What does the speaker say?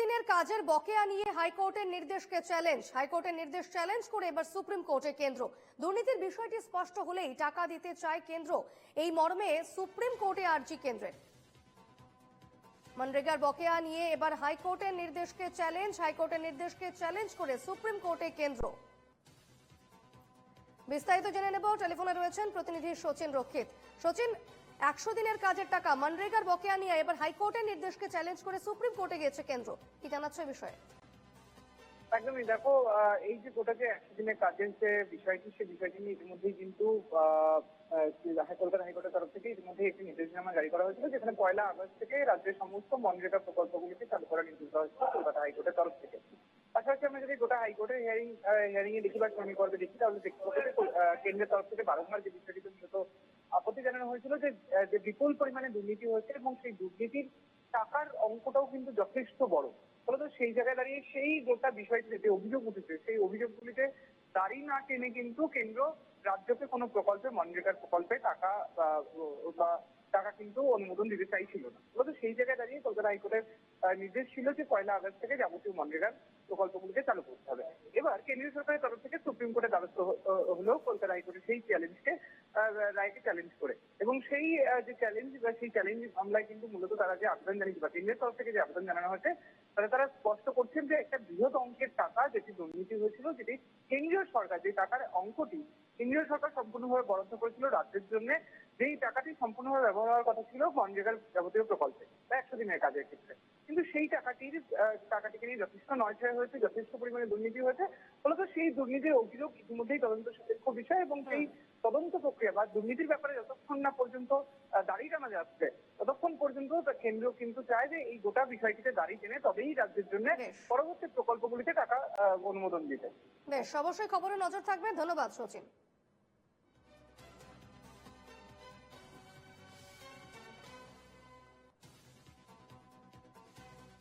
দিনের কাজের বকেয়া নিয়ে হাইকোর্টের নির্দেশকে চ্যালেঞ্জ হাইকোর্টের নির্দেশ চ্যালেঞ্জ করে এবার সুপ্রিম কোর্টে কেন্দ্র। দুর্নীতির বিষয়টি স্পষ্ট হলেই টাকা দিতে চায় কেন্দ্র। এই মর্মে সুপ্রিম কোর্টে আর্জি কেন্দ্রের। মনরেগার বকেয়া নিয়ে এবার হাইকোর্টের নির্দেশকে চ্যালেঞ্জ হাইকোর্টের নির্দেশকে চ্যালেঞ্জ করে সুপ্রিম কোর্টে কেন্দ্র। বিস্তারিত জেনে নেব। টেলিফোনে রয়েছেন প্রতিনিধি সচিন রক্ষিত। সচিন একশো দিনের কাজের টাকা মনরেগার বকেয়া নিয়ে এবার হাইকোর্টের নির্দেশকে চ্যালেঞ্জ করে সুপ্রিম কোর্টে গিয়েছে কেন্দ্র। কি জানাচ্ছে বিষয়ে? একদমই। দেখো এই যে গোটা যে একশো দিনের কাজের যে বিষয়টি, সে বিষয়টি নিয়ে ইতিমধ্যেই কিন্তু কলকাতা হাইকোর্টের তরফ থেকে ইতিমধ্যে একটি নির্দেশনামা জারি করা হয়েছিল, যেখানে পয়লা আগস্ট থেকে রাজ্যের সমস্ত মনরেগা প্রকল্পগুলিকে চালু করার নির্দেশ দেওয়া হয়েছিল কলকাতা হাইকোর্টের তরফ থেকে। পাশাপাশি আমরা যদি গোটা হাইকোর্টের হিয়ারিং হিয়ারিং এ দেখি বা শুনানি দেখি, তাহলে দেখতে পাবো কেন্দ্রের তরফ থেকে বারংবার যে জানানো হয়েছিল যে বিপুল পরিমাণে দুর্নীতি হয়েছে এবং সেই দুর্নীতির টাকার অঙ্কটাও কিন্তু যথেষ্ট বড়। ফলত সেই জায়গায় দাঁড়িয়ে সেই গোটা বিষয়টিতে যে অভিযোগ উঠেছে, সেই অভিযোগগুলিতে দাঁড়ি না টেনে কিন্তু কেন্দ্র রাজ্যকে কোনো প্রকল্পে, মনরেগার প্রকল্পে টাকা বা- টাকা কিন্তু অনুমোদন দিতে চাইছিল না। মূলত সেই জায়গায় দাঁড়িয়ে কলকাতা হাইকোর্টের নির্দেশ ছিল যে পয়লা আগস্ট থেকে যাবতীয় মনরেগার প্রকল্পগুলিকে চালু করতে হবে। এবার কেন্দ্রীয় সরকারের তরফ থেকে সুপ্রিম কোর্টের দ্বারস্থ হলো কলকাতা হাইকোর্টের সেই চ্যালেঞ্জকে রায়কে চ্যালেঞ্জ করে। এবং সেই যে চ্যালেঞ্জ বা সেই চ্যালেঞ্জ মামলায় কিন্তু মূলত তারা যে আবেদন জানিয়েছে, বা কেন্দ্রের তরফ থেকে যে আবেদন জানানো হয়েছে তাহলে তারা স্পষ্ট করছেন যে একটা বৃহৎ অঙ্কের টাকা যেটি দুর্নীতি হয়েছিল যেটি কেন্দ্রীয় সরকার যে টাকার অঙ্কটি কেন্দ্রীয় সরকার সম্পূর্ণভাবে বরাদ্দ করেছিল রাজ্যের জন্য যেই টাকাটি সম্পূর্ণভাবে ব্যবহার হওয়ার কথা ছিল মনরেগার যাবতীয় প্রকল্পে বা একশো দিনের কাজের ক্ষেত্রে। কিন্তু সেই টাকাটির টাকাটিকে নিয়ে যথেষ্ট নয়ছয় হয়েছে যথেষ্ট পরিমাণে দুর্নীতি হয়েছে ফলত সেই দুর্নীতির অভিযোগ ইতিমধ্যেই তদন্ত সাপেক্ষ বিষয় এবং সেই তদন্ত প্রক্রিয়া বা দুর্নীতির ব্যাপারে যতক্ষণ না পর্যন্ত দাঁড়িয়ে টানা যাচ্ছে কেন্দ্র কিন্তু চায় যে এই গোটা বিষয়টিতে দাঁড়িয়ে টেনে তবেই রাজ্যের জন্য। পরবর্তী প্রকল্পগুলিতে টাকা অনুমোদন দিতে। বেশ অবশ্যই খবরে নজর থাকবে। ধন্যবাদ সচিন।